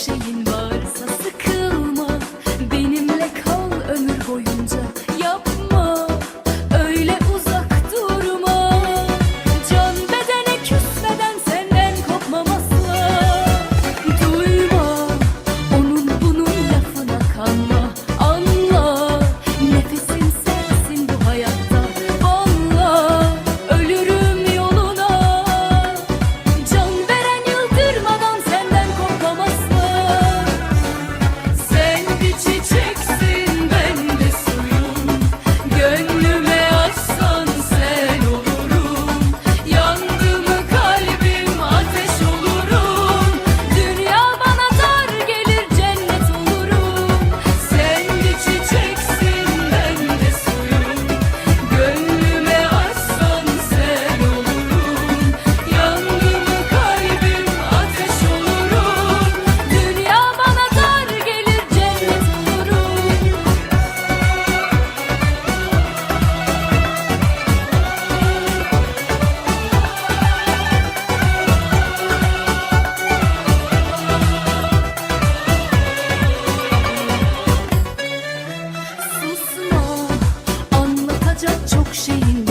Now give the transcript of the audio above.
cheio anlatacak çok şeyin